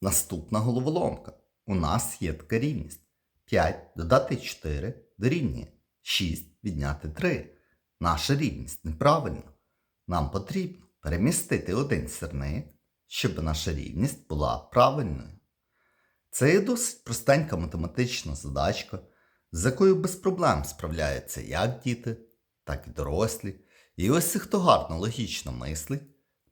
Наступна головоломка. У нас є така рівність. 5 додати 4 дорівнює 6 відняти 3. Наша рівність неправильна. Нам потрібно перемістити один сірник, щоб наша рівність була правильною. Це є досить простенька математична задачка, з якою без проблем справляються як діти, так і дорослі. І ось хто гарно логічно мислить,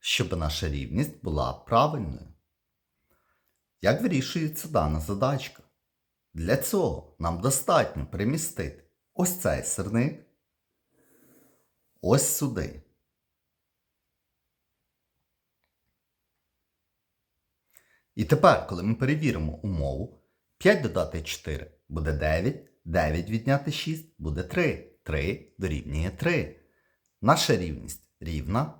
щоб наша рівність була правильною. Як вирішується дана задачка? Для цього нам достатньо перемістити ось цей сирник ось сюди. І тепер, коли ми перевіримо умову, 5 додати 4 буде 9, 9 відняти 6 буде 3. 3 дорівнює 3. Наша рівність рівна,